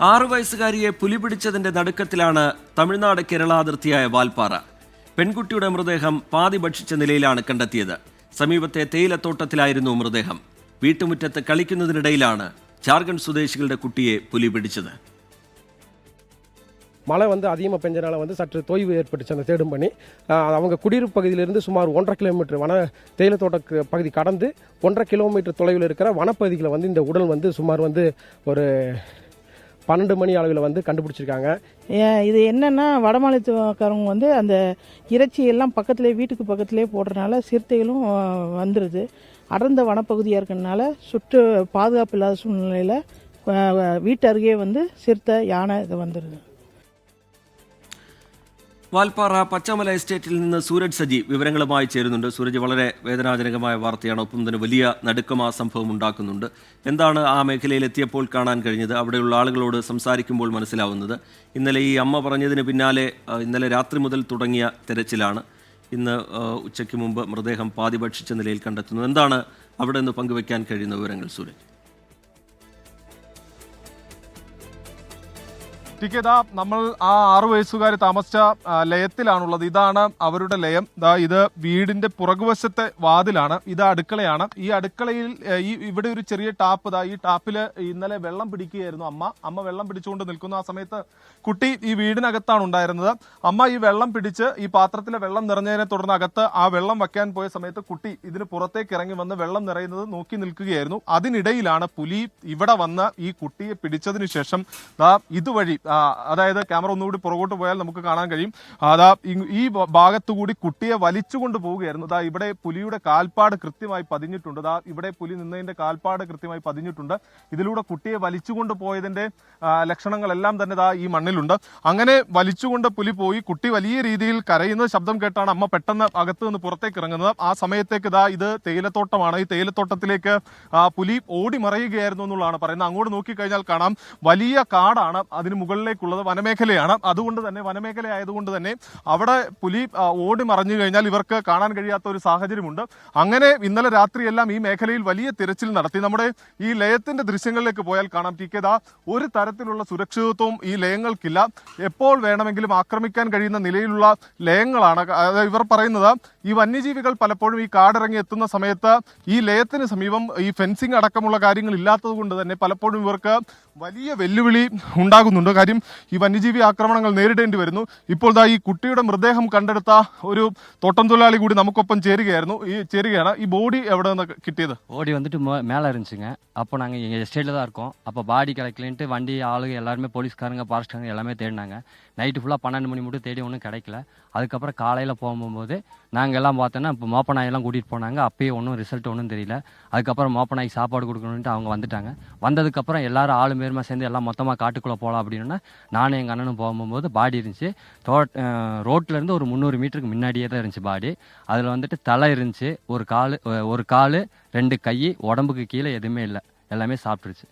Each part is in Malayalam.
ആറു വയസ്സുകാരിയെ പുലി പിടിച്ചതിന്റെ നടുക്കത്തിലാണ് തമിഴ്നാട് കേരള അതിർത്തിയായ വാൽപ്പാറ പെൺകുട്ടിയുടെ മൃതദേഹം പാതി ഭക്ഷിച്ച നിലയിലാണ് കണ്ടെത്തിയത് സമീപത്തെ തേയിലത്തോട്ടത്തിലായിരുന്നു മൃതദേഹം വീട്ടുമുറ്റത്ത് കളിക്കുന്നതിനിടയിലാണ് ജാർഖണ്ഡ് സ്വദേശികളുടെ കുട്ടിയെ പുലി பிடிச்சது மழை வந்து அதிகமாக பெஞ்சனால வந்து சற்று தொய்வு ஏற்பட்டுச்சு அந்த தேடும் பண்ணி ஆஹ் அவங்க குடியிருப்பு பகுதியிலிருந்து சுமார் ஒன்றரை கிலோமீட்டர் வன தேயிலத்தோட்ட க- பகுதி கடந்து ஒன்றரை கிலோமீட்டர் தொலைவில் இருக்கிற வனப்பகுதியில் வந்து இந்த உடல் வந்து சுமார் வந்து ஒரு பன்னெண்டு மணி அளவில் வந்து கண்டுபிடிச்சிருக்காங்க. இது என்னன்னா வடமாநிலத்துக்காரவங்க வந்து அந்த இறைச்சி எல்லாம் பக்கத்துலேயே வீட்டுக்கு பக்கத்துலேயே போடுறதுனால சிறுத்தைகளும் வந்துடுது அடர்ந்த வனப்பகுதியாக இருக்கிறதுனால சுற்று பாதுகாப்பு இல்லாத சூழ்நிலையில் வீட்டு அருகே வந்து சிறுத்தை யானை இது வந்துடுது വാൽപ്പാറ പച്ചമല എസ്റ്റേറ്റിൽ നിന്ന് സൂരജ് സജി വിവരങ്ങളുമായി ചേരുന്നുണ്ട്. സൂരജ് വളരെ വേദനാജനകമായ വാർത്തയാണ്. ഒപ്പം തന്നെ വലിയ നടുക്കം ആ സംഭവം ഉണ്ടാക്കുന്നുണ്ട്. എന്താണ് ആ മേഖലയിൽ എത്തിയപ്പോൾ കാണാൻ കഴിഞ്ഞത്? അവിടെയുള്ള ആളുകളോട് സംസാരിക്കുമ്പോൾ മനസ്സിലാവുന്നത്. ഇന്നലെ ഈ അമ്മ പറഞ്ഞതിന് പിന്നാലെ ഇന്നലെ രാത്രി മുതൽ തുടങ്ങിയ തെരച്ചിലാണ്. ഇന്ന് ഉച്ചയ്ക്ക് മുമ്പ് മൃതദേഹം പാതി ഭക്ഷിച്ച നിലയിൽ കണ്ടെത്തുന്നത് എന്താണ് അവിടെ നിന്ന് പങ്കുവയ്ക്കാൻ കഴിയുന്ന വിവരങ്ങൾ സൂരജ്? ടിക്കറ്റ് നമ്മൾ ആ ആറ് വയസ്സുകാർ താമസിച്ച ലയത്തിലാണുള്ളത്. ഇതാണ് അവരുടെ ലയം. ദാ ഇത് വീടിന്റെ പുറകുവശത്തെ വാതിലാണ്. ഇത് അടുക്കളയാണ്. ഈ അടുക്കളയിൽ ഈ ഇവിടെ ഒരു ചെറിയ ടാപ്പ് ദാ ഈ ടാപ്പിൽ ഇന്നലെ വെള്ളം പിടിക്കുകയായിരുന്നു അമ്മ. അമ്മ വെള്ളം പിടിച്ചുകൊണ്ട് നിൽക്കുന്ന. ആ സമയത്ത് കുട്ടി ഈ വീടിനകത്താണ് ഉണ്ടായിരുന്നത്. അമ്മ ഈ വെള്ളം പിടിച്ച് ഈ പാത്രത്തിലെ വെള്ളം നിറഞ്ഞതിനെ തുടർന്ന് അകത്ത് ആ വെള്ളം വയ്ക്കാൻ പോയ സമയത്ത് കുട്ടി ഇതിന് പുറത്തേക്ക് ഇറങ്ങി വന്ന് വെള്ളം നിറയുന്നത് നോക്കി നിൽക്കുകയായിരുന്നു. അതിനിടയിലാണ് പുലി ഇവിടെ വന്ന് ഈ കുട്ടിയെ പിടിച്ചതിന് ശേഷം ദാ ഇതുവഴി അതായത് ക്യാമറ ഒന്നുകൂടി പുറകോട്ട് പോയാൽ നമുക്ക് കാണാൻ കഴിയും. അതാ ഈ- ഈ ഭാഗത്തു കൂടി കുട്ടിയെ വലിച്ചുകൊണ്ട് പോവുകയായിരുന്നു. അതാ ഇവിടെ പുലിയുടെ കാൽപ്പാട് കൃത്യമായി പതിഞ്ഞിട്ടുണ്ട്. അതാ ഇവിടെ പുലി നിന്നതിന്റെ കാൽപ്പാട് കൃത്യമായി പതിഞ്ഞിട്ടുണ്ട്. ഇതിലൂടെ കുട്ടിയെ വലിച്ചുകൊണ്ട് പോയതിന്റെ ലക്ഷണങ്ങളെല്ലാം തന്നെ ദാ ഈ മണ്ണിലുണ്ട്. അങ്ങനെ വലിച്ചുകൊണ്ട് പുലി പോയി. കുട്ടി വലിയ രീതിയിൽ കരയുന്ന ശബ്ദം കേട്ടാണ് അമ്മ പെട്ടെന്ന് അകത്ത് നിന്ന് പുറത്തേക്ക് ഇറങ്ങുന്നത്. ആ സമയത്തേക്ക് ദാ ഇത് തേയിലത്തോട്ടമാണ്. ഈ തേയിലത്തോട്ടത്തിലേക്ക് പുലി ഓടി മറയുകയായിരുന്നു എന്നുള്ളതാണ് പറയുന്നത്. അങ്ങോട്ട് നോക്കിക്കഴിഞ്ഞാൽ കാണാം. വലിയ കാടാണ്. അതിന് മുകളിലേക്കുള്ളത് വനമേഖലയാണ്. അതുകൊണ്ട് തന്നെ വനമേഖല ആയതുകൊണ്ട് തന്നെ അവിടെ പുലി ഓടി മറഞ്ഞു കഴിഞ്ഞാൽ ഇവർക്ക് കാണാൻ കഴിയാത്ത ഒരു സാഹചര്യമുണ്ട്. അങ്ങനെ ഇന്നലെ രാത്രിയെല്ലാം ഈ മേഖലയിൽ വലിയ തിരച്ചിൽ നടത്തി. നമ്മുടെ ഈ ലയത്തിന്റെ ദൃശ്യങ്ങളിലേക്ക് പോയാൽ കാണാം. ടി കെ ഒരു തരത്തിലുള്ള സുരക്ഷിതത്വവും ഈ ലയങ്ങൾക്കില്ല. എപ്പോൾ വേണമെങ്കിലും ആക്രമിക്കാൻ കഴിയുന്ന നിലയിലുള്ള ലയങ്ങളാണ്. ഇവർ പറയുന്നത് ഈ വന്യജീവികൾ പലപ്പോഴും ഈ കാടിറങ്ങി എത്തുന്ന സമയത്ത് ഈ ലയത്തിന് സമീപം ഈ ഫെൻസിങ് അടക്കമുള്ള കാര്യങ്ങൾ ഇല്ലാത്തത് കൊണ്ട് തന്നെ പലപ്പോഴും ഇവർക്ക് വലിയ വെല്ലുവിളി ഉണ്ടാകുന്നുണ്ട്. കാര്യം ഈ വന്യജീവി ആക്രമണങ്ങൾ നേരിടേണ്ടി വരുന്നു ഇപ്പോൾ ദാ ഈ കുട്ടിയുടെ മൃതദേഹം കണ്ടെടുത്ത ഒരു തോട്ടം തൊഴിലാളി കൂടി നമുക്കൊപ്പം ചേരുകയായിരുന്നു ഈ ചേരുകയാണ് ഈ ബോഡി എവിടെ നിന്ന് കിട്ടിയത് ஓடி வந்துட்டு மே- மேலே இருந்துச்சுங்க அப்போ நாங்கள் எங்கள் எஸ்டேட்டில் தான் இருக்கோம் அப்போ பாடி கிடைக்கலன்ட்டு வண்டி ஆளுங்க எல்லாருமே போலீஸ்காரங்க ஃபாரஸ்ட்காரங்க எல்லாமே தேடினாங்க நைட்டு ஃபுல்லாக பன்னெண்டு மணி மட்டும் தேடி ஒன்றும் கிடைக்கல அதுக்கப்புறம் காலையில் போகும்போது நாங்கள் எல்லாம் பார்த்தோன்னா இப்போ மோப்ப நாயெல்லாம் கூட்டிகிட்டு போனாங்க அப்பயே ஒன்றும் ரிசல்ட் ஒன்றும் தெரியல அதுக்கப்புறம் மோப்ப நாய்க்கு சாப்பாடு கொடுக்கணுன்ட்டு அவங்க வந்துட்டாங்க வந்ததுக்கப்புறம் எல்லாரும் ஆளு மேருமா சேர்ந்து எல்லாம் மொத்தமாக காட்டுக்குள்ளே போகலாம் அப்படின்னா நானும் எங்கள் அண்ணனும் போகும்போது பாடி இருந்துச்சு தோட் ரோட்லேருந்து ஒரு முந்நூறு மீட்டருக்கு முன்னாடியே தான் இருந்துச்சு பாடி அதில் வந்துட்டு தலை இருந்துச்சு ஒரு கால் ஒரு கால் ரெண்டு கை உடம்புக்கு கீழே எதுவுமே இல்லை எல்லாமே சாப்பிட்டுருச்சு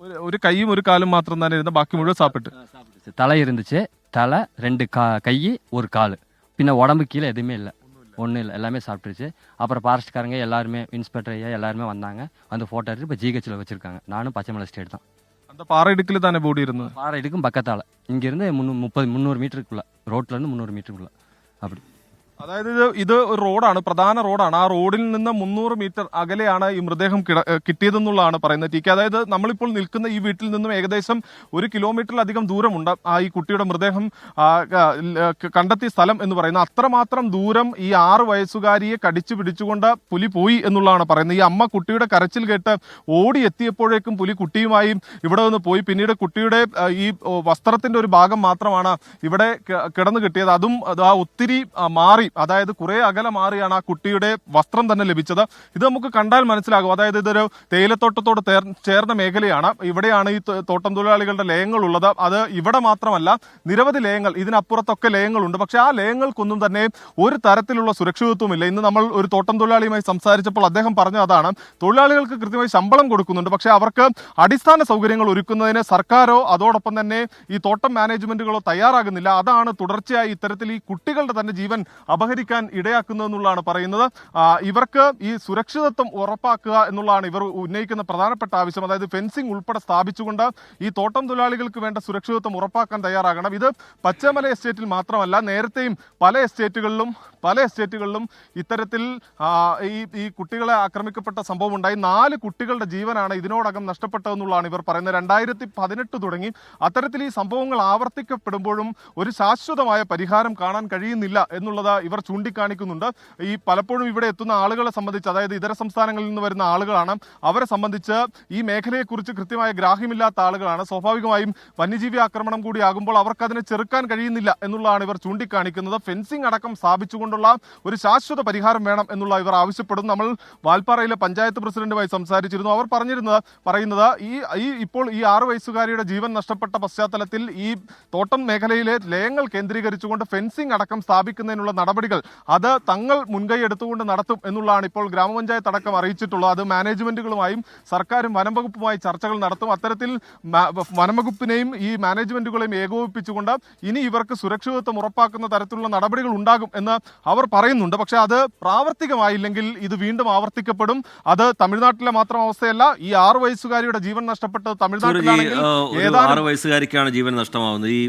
ഒരു ഒരു കൈയും ഒരു കാലും മാത്രം തന്നെ ഇരുന്ന് ബാക്കി മുഴുവൻ സാപ്പിട്ട് சாப்பிட்டுருச்சு தலை இருந்துச்சு தலை ரெண்டு கா கை ஒரு கால் பின்ன உடம்பு கீழே எதுவுமே இல்லை ஒன்றும் இல்லை எல்லாமே சாப்பிட்டுருச்சு அப்புறம் ஃபாரஸ்ட்காரங்க எல்லாருமே இன்ஸ்பெக்டர் ஐயா எல்லாருமே வந்தாங்க வந்து ஃபோட்டோ எடுத்து இப்போ ஜிஹெச்சில் வச்சுருக்காங்க நானும் பச்சைமலை ஸ்டேட் தான் அந்த பாறை இடுக்கில் தானே போடி இருந்தது? பாறைடுக்கும் பக்கத்தால். இங்கேருந்து முந்நூறு முப்பது முந்நூறு மீட்டருக்குள்ளே ரோட்லேருந்து முந்நூறு மீட்டருக்குள்ளே அப்படி. അതായത് ഇത് ഇത് ഒരു റോഡാണ് പ്രധാന റോഡാണ്. ആ റോഡിൽ നിന്ന് മുന്നൂറ് മീറ്റർ അകലെയാണ് ഈ മൃതദേഹം കിട- കിട്ടിയതെന്നുള്ളതാണ് പറയുന്നത്. ടി കെ അതായത് നമ്മളിപ്പോൾ നിൽക്കുന്ന ഈ വീട്ടിൽ നിന്നും ഏകദേശം ഒരു കിലോമീറ്ററിലധികം ദൂരമുണ്ട് ആ ഈ കുട്ടിയുടെ മൃതദേഹം കണ്ടെത്തിയ സ്ഥലം എന്ന് പറയുന്നത്. അത്രമാത്രം ദൂരം ഈ ആറ് വയസ്സുകാരിയെ കടിച്ചു പിടിച്ചുകൊണ്ട് പുലി പോയി എന്നുള്ളതാണ് പറയുന്നത്. ഈ അമ്മ കുട്ടിയുടെ കരച്ചിൽ കേട്ട് ഓടി എത്തിയപ്പോഴേക്കും പുലി കുട്ടിയുമായി ഇവിടെ നിന്ന് പോയി. പിന്നീട് കുട്ടിയുടെ ഈ വസ്ത്രത്തിന്റെ ഒരു ഭാഗം മാത്രമാണ് ഇവിടെ കിടന്നു കിട്ടിയത്. അതും ആ ഒത്തിരി മാറി അതായത് കുറെ അകലെ മാറിയാണ് ആ കുട്ടിയുടെ വസ്ത്രം തന്നെ ലഭിച്ചത്. ഇത് നമുക്ക് കണ്ടാൽ മനസ്സിലാകും. അതായത് ഇതൊരു തേയിലത്തോട്ടത്തോട് ചേർന്ന മേഖലയാണ്. ഇവിടെയാണ് ഈ തോട്ടം തൊഴിലാളികളുടെ ലയങ്ങൾ ഉള്ളത് അത് ഇവിടെ മാത്രമല്ല നിരവധി ലയങ്ങൾ ഇതിനപ്പുറത്തൊക്കെ ലയങ്ങളുണ്ട്. പക്ഷെ ആ ലയങ്ങൾക്കൊന്നും തന്നെ ഒരു തരത്തിലുള്ള സുരക്ഷിതത്വമില്ല. ഇന്ന് നമ്മൾ ഒരു തോട്ടം തൊഴിലാളിയുമായി സംസാരിച്ചപ്പോൾ അദ്ദേഹം പറഞ്ഞ അതാണ്. തൊഴിലാളികൾക്ക് കൃത്യമായി ശമ്പളം കൊടുക്കുന്നുണ്ട്. പക്ഷെ അവർക്ക് അടിസ്ഥാന സൗകര്യങ്ങൾ ഒരുക്കുന്നതിന് സർക്കാരോ അതോടൊപ്പം തന്നെ ഈ തോട്ടം മാനേജ്മെന്റുകളോ തയ്യാറാകുന്നില്ല. അതാണ് തുടർച്ചയായി ഇത്തരത്തിൽ ഈ കുട്ടികളുടെ തന്നെ ജീവൻ അപഹരിക്കാൻ ഇടയാക്കുന്നു എന്നുള്ളതാണ് പറയുന്നത്. ഇവർക്ക് ഈ സുരക്ഷിതത്വം ഉറപ്പാക്കുക എന്നുള്ളതാണ് ഇവർ ഉന്നയിക്കുന്ന പ്രധാനപ്പെട്ട ആവശ്യം. അതായത് ഫെൻസിംഗ് ഉൾപ്പെടെ സ്ഥാപിച്ചുകൊണ്ട് ഈ തോട്ടം തൊഴിലാളികൾക്ക് വേണ്ട സുരക്ഷിതത്വം ഉറപ്പാക്കാൻ തയ്യാറാകണം. ഇത് പച്ചമല എസ്റ്റേറ്റിൽ മാത്രമല്ല നേരത്തെയും പല എസ്റ്റേറ്റുകളിലും പല എസ്റ്റേറ്റുകളിലും ഇത്തരത്തിൽ ഈ ഈ കുട്ടികളെ ആക്രമിക്കപ്പെട്ട സംഭവം ഉണ്ടായി നാല് കുട്ടികളുടെ ജീവനാണ് ഇതിനോടകം നഷ്ടപ്പെട്ടതെന്നുള്ളതാണ് ഇവർ പറയുന്നത്. രണ്ടായിരത്തി പതിനെട്ട് തുടങ്ങി അത്തരത്തിൽ ഈ സംഭവങ്ങൾ ആവർത്തിക്കപ്പെടുമ്പോഴും ഒരു ശാശ്വതമായ പരിഹാരം കാണാൻ കഴിയുന്നില്ല എന്നുള്ളത് ഇവർ ചൂണ്ടിക്കാണിക്കുന്നുണ്ട്. ഈ പലപ്പോഴും ഇവിടെ എത്തുന്ന ആളുകളെ സംബന്ധിച്ച് അതായത് ഇതര സംസ്ഥാനങ്ങളിൽ നിന്ന് വരുന്ന ആളുകളാണ്. അവരെ സംബന്ധിച്ച് ഈ മേഖലയെക്കുറിച്ച് കൃത്യമായ ഗ്രാഹ്യമില്ലാത്ത ആളുകളാണ്. സ്വാഭാവികമായും വന്യജീവി ആക്രമണം കൂടി ആകുമ്പോൾ അവർക്ക് അതിനെ ചെറുക്കാൻ കഴിയുന്നില്ല എന്നുള്ളതാണ് ഇവർ ചൂണ്ടിക്കാണിക്കുന്നത്. ഫെൻസിംഗ് അടക്കം സ്ഥാപിച്ചുകൊണ്ടുള്ള ഒരു ശാശ്വത പരിഹാരം വേണം എന്നുള്ള ഇവർ ആവശ്യപ്പെടുന്നു. നമ്മൾ വാൽപ്പാറയിലെ പഞ്ചായത്ത് പ്രസിഡന്റുമായി സംസാരിച്ചിരുന്നു. അവർ പറഞ്ഞിരുന്നത് പറയുന്നത് ഈ ഈ ഇപ്പോൾ ഈ ആറു വയസ്സുകാരിയുടെ ജീവൻ നഷ്ടപ്പെട്ട പശ്ചാത്തലത്തിൽ ഈ തോട്ടം മേഖലയിലെ ലയങ്ങൾ കേന്ദ്രീകരിച്ചുകൊണ്ട് ഫെൻസിംഗ് അടക്കം സ്ഥാപിക്കുന്നതിനുള്ള നടപടികൾ അത് തങ്ങൾ മുൻകൈ എടുത്തുകൊണ്ട് നടത്തും എന്നുള്ളതാണ് ഇപ്പോൾ ഗ്രാമപഞ്ചായത്ത് അടക്കം അറിയിച്ചിട്ടുള്ളത്. അത് മാനേജ്മെന്റുകളുമായും സർക്കാരും വനം വകുപ്പുമായി ചർച്ചകൾ നടത്തും. അത്തരത്തിൽ വനം വകുപ്പിനെയും ഈ മാനേജ്മെന്റുകളെയും ഏകോപിപ്പിച്ചുകൊണ്ട് ഇനി ഇവർക്ക് സുരക്ഷിതത്വം ഉറപ്പാക്കുന്ന തരത്തിലുള്ള നടപടികൾ ഉണ്ടാകും എന്ന് അവർ പറയുന്നുണ്ട്. പക്ഷെ അത് പ്രാവർത്തികമായില്ലെങ്കിൽ ഇത് വീണ്ടും ആവർത്തിക്കപ്പെടും. അത് തമിഴ്നാട്ടിലെ മാത്രം അവസ്ഥയല്ല ഈ ആറു വയസ്സുകാരിയുടെ ജീവൻ നഷ്ടപ്പെട്ടത് തമിഴ്നാട്ടിലാണെങ്കിൽ ആറ് വയസ്സുകാരിക്കാണ് ജീവൻ നഷ്ടമാവുന്നത്. ഈ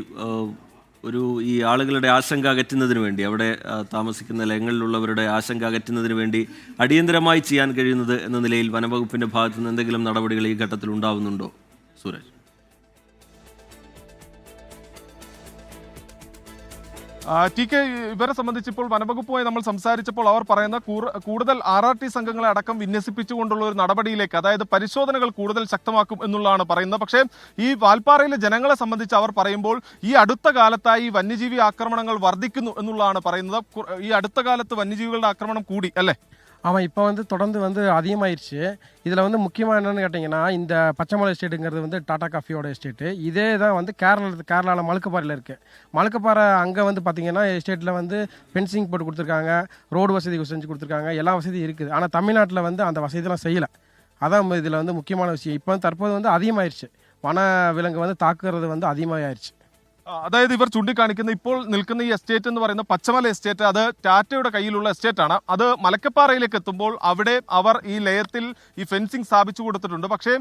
ഒരു ഈ ആളുകളുടെ ആശങ്ക അകറ്റുന്നതിന് വേണ്ടി അവിടെ താമസിക്കുന്ന ലയങ്ങളിലുള്ളവരുടെ ആശങ്ക അകറ്റുന്നതിന് വേണ്ടി അടിയന്തരമായി ചെയ്യാൻ കഴിയുന്നത് എന്ന നിലയിൽ വനവകുപ്പിന്റെ ഭാഗത്തുനിന്ന് എന്തെങ്കിലും നടപടികൾ ഈ ഘട്ടത്തിൽ ഉണ്ടാവുന്നുണ്ടോ സൂരജ് ടി കെ ഇവരെ സംബന്ധിച്ച് ഇപ്പോൾ വനവകുപ്പുമായി നമ്മൾ സംസാരിച്ചപ്പോൾ അവർ പറയുന്ന കൂടുതൽ ആർ ആർ ടി സംഘങ്ങളെ അടക്കം വിന്യസിപ്പിച്ചുകൊണ്ടുള്ള ഒരു നടപടിയിലേക്ക് അതായത് പരിശോധനകൾ കൂടുതൽ ശക്തമാക്കും എന്നുള്ളതാണ് പറയുന്നത്. പക്ഷേ ഈ വാൽപ്പാറയിലെ ജനങ്ങളെ സംബന്ധിച്ച് അവർ പറയുമ്പോൾ ഈ അടുത്ത കാലത്തായി വന്യജീവി ആക്രമണങ്ങൾ വർദ്ധിക്കുന്നു എന്നുള്ളതാണ് പറയുന്നത്. ഈ അടുത്ത കാലത്ത് വന്യജീവികളുടെ ആക്രമണം കൂടി അല്ലേ? அவன் இப்போ வந்து தொடர்ந்து வந்து அதிகமாயிருச்சு. இதில் வந்து முக்கியமாக என்னென்னு கேட்டிங்கன்னா இந்த பச்சைமலை எஸ்டேட்டுங்கிறது வந்து டாடா காஃபியோட எஸ்டேட்டு இதே தான் வந்து கேரளா கேரளாவில் மலுக்கப்பாறையில் இருக்குது மலுக்கப்பாறை அங்கே வந்து பார்த்திங்கன்னா எஸ்டேட்டில் வந்து ஃபென்சிங் போட்டு கொடுத்துருக்காங்க ரோடு வசதி செஞ்சு கொடுத்துருக்காங்க எல்லா வசதியும் இருக்குது. ஆனால் தமிழ்நாட்டில் வந்து அந்த வசதியெல்லாம் செய்யலை. அதான் இதில் வந்து முக்கியமான விஷயம். இப்போ வந்து தற்போது வந்து அதிகமாயிருச்சு. வன விலங்கு வந்து தாக்குறது வந்து அதிகமாகிருச்சு ஆயிடுச்சு അതായത് ഇവർ ചൂണ്ടിക്കാണിക്കുന്ന ഇപ്പോൾ നിൽക്കുന്ന ഈ എസ്റ്റേറ്റ് എന്ന് പറയുന്ന പച്ചമല എസ്റ്റേറ്റ് അത് ടാറ്റയുടെ കയ്യിലുള്ള എസ്റ്റേറ്റ് ആണ് അത് മലക്കപ്പാറയിലേക്ക് എത്തുമ്പോൾ അവിടെ അവർ ഈ ലയത്തിൽ ഈ ഫെൻസിങ് സ്ഥാപിച്ചു കൊടുത്തിട്ടുണ്ട്. പക്ഷേ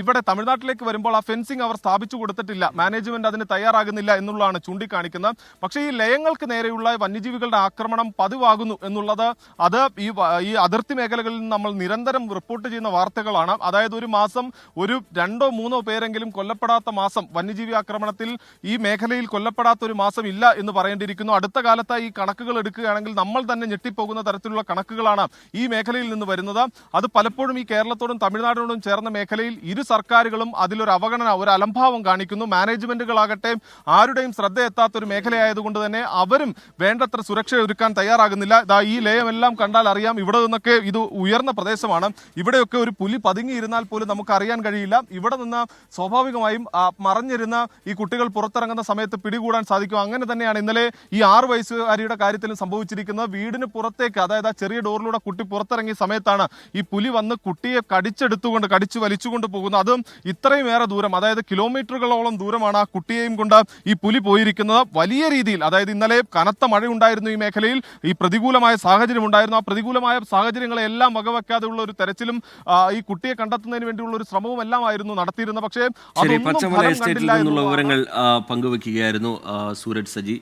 ഇവിടെ തമിഴ്നാട്ടിലേക്ക് വരുമ്പോൾ ആ ഫെൻസിങ് അവർ സ്ഥാപിച്ചു കൊടുത്തിട്ടില്ല. മാനേജ്മെന്റ് അതിന് തയ്യാറാകുന്നില്ല എന്നുള്ളതാണ് ചൂണ്ടിക്കാണിക്കുന്നത്. പക്ഷേ ഈ ലയങ്ങൾക്ക് നേരെയുള്ള വന്യജീവികളുടെ ആക്രമണം പതിവാകുന്നു എന്നുള്ളത് അത് ഈ ഈ അതിർത്തി മേഖലകളിൽ നമ്മൾ നിരന്തരം റിപ്പോർട്ട് ചെയ്യുന്ന വാർത്തകളാണ്. അതായത് ഒരു മാസം ഒരു രണ്ടോ മൂന്നോ പേരെങ്കിലും കൊല്ലപ്പെടാത്ത മാസം വന്യജീവി ആക്രമണത്തിൽ ഈ മേഖലയിൽ കൊല്ലപ്പെടാത്ത ഒരു മാസം ഇല്ല എന്ന് പറയേണ്ടിയിരിക്കുന്നു. അടുത്ത കാലത്തായി ഈ കണക്കുകൾ എടുക്കുകയാണെങ്കിൽ നമ്മൾ തന്നെ ഞെട്ടിപ്പോകുന്ന തരത്തിലുള്ള കണക്കുകളാണ് ഈ മേഖലയിൽ നിന്ന് വരുന്നത്. അത് പലപ്പോഴും ഈ കേരളത്തോടും തമിഴ്നാടിനോടും ചേർന്ന മേഖലയിൽ ഇരു സർക്കാരുകളും അതിലൊരു അവഗണന ഒരു അലംഭാവം കാണിക്കുന്നു. മാനേജ്മെന്റുകളാകട്ടെ ആരുടെയും ശ്രദ്ധ എത്താത്ത ഒരു മേഖലയായതുകൊണ്ട് തന്നെ അവരും വേണ്ടത്ര സുരക്ഷ ഒരുക്കാൻ തയ്യാറാകുന്നില്ല. ദാ ഈ ലയമെല്ലാം കണ്ടാൽ അറിയാം. ഇവിടെ നിന്നൊക്കെ ഇത് ഉയർന്ന പ്രദേശമാണ്. ഇവിടെയൊക്കെ ഒരു പുലി പതുങ്ങിയിരുന്നാൽ പോലും നമുക്ക് അറിയാൻ കഴിയില്ല. ഇവിടെ നിന്ന് സ്വാഭാവികമായും മറഞ്ഞിരുന്ന ഈ കുട്ടികൾ പുറത്തിറങ്ങുന്ന സമയത്ത് പിടികൂടാൻ സാധിക്കും. അങ്ങനെ തന്നെയാണ് ഇന്നലെ ഈ ആറ് വയസ്സുകാരിയുടെ കാര്യത്തിലും സംഭവിച്ചിരിക്കുന്നത്. വീടിന് പുറത്തേക്ക് അതായത് ആ ചെറിയ ഡോറിലൂടെ കുട്ടി പുറത്തിറങ്ങിയ സമയത്താണ് ഈ പുലി വന്ന് കുട്ടിയെ കടിച്ചെടുത്തുകൊണ്ട് കടിച്ചു വലിച്ചുകൊണ്ട് പോകുന്നത്. അതും ഇത്രയും ഏറെ ദൂരം അതായത് കിലോമീറ്ററുകളോളം ദൂരമാണ് ആ കുട്ടിയെയും കൊണ്ട് ഈ പുലി പോയിരിക്കുന്നത്. വലിയ രീതിയിൽ അതായത് ഇന്നലെ കനത്ത മഴയുണ്ടായിരുന്നു ഈ മേഖലയിൽ. ഈ പ്രതികൂലമായ സാഹചര്യം ഉണ്ടായിരുന്നു. ആ പ്രതികൂലമായ സാഹചര്യങ്ങളെല്ലാം വകവെക്കാതെയുള്ള ഒരു തെരച്ചിലും ഈ കുട്ടിയെ കണ്ടെത്തുന്നതിന് വേണ്ടിയുള്ള ഒരു ശ്രമവും എല്ലാം ആയിരുന്നു നടത്തിയിരുന്നത്. പക്ഷേ അതൊന്നും ഫലം കണ്ടില്ല നിന്നുള്ള വിവരങ്ങൾ ആ, പങ്കുവെക്കുകയായിരുന്നു സൂരജ് സജി.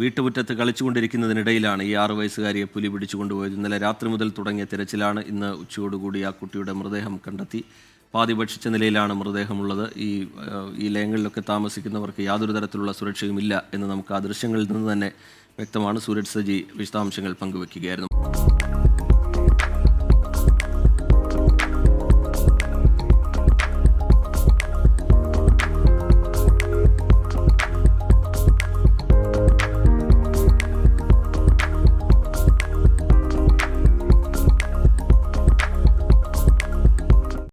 വീട്ടുമുറ്റത്ത് കളിച്ചുകൊണ്ടിരിക്കുന്നതിനിടയിലാണ് ഈ ആറു വയസ്സുകാരിയെ പുലി പിടിച്ചുകൊണ്ടുപോയത്. ഇന്നലെ രാത്രി മുതൽ തുടങ്ങിയ തിരച്ചിലാണ് ഇന്ന് ഉച്ചയോടുകൂടി ആ കുട്ടിയുടെ മൃതദേഹം കണ്ടെത്തി. പാതി ഭക്ഷിച്ച നിലയിലാണ് മൃതദേഹമുള്ളത്. ഈ ഈ ലയങ്ങളിലൊക്കെ താമസിക്കുന്നവർക്ക് യാതൊരു തരത്തിലുള്ള സുരക്ഷയും ഇല്ല എന്ന് നമുക്ക് ആ ദൃശ്യങ്ങളിൽ നിന്ന് തന്നെ വ്യക്തമാണ്. സൂരജ് സജി വിശദാംശങ്ങൾ പങ്കുവെക്കുകയായിരുന്നു.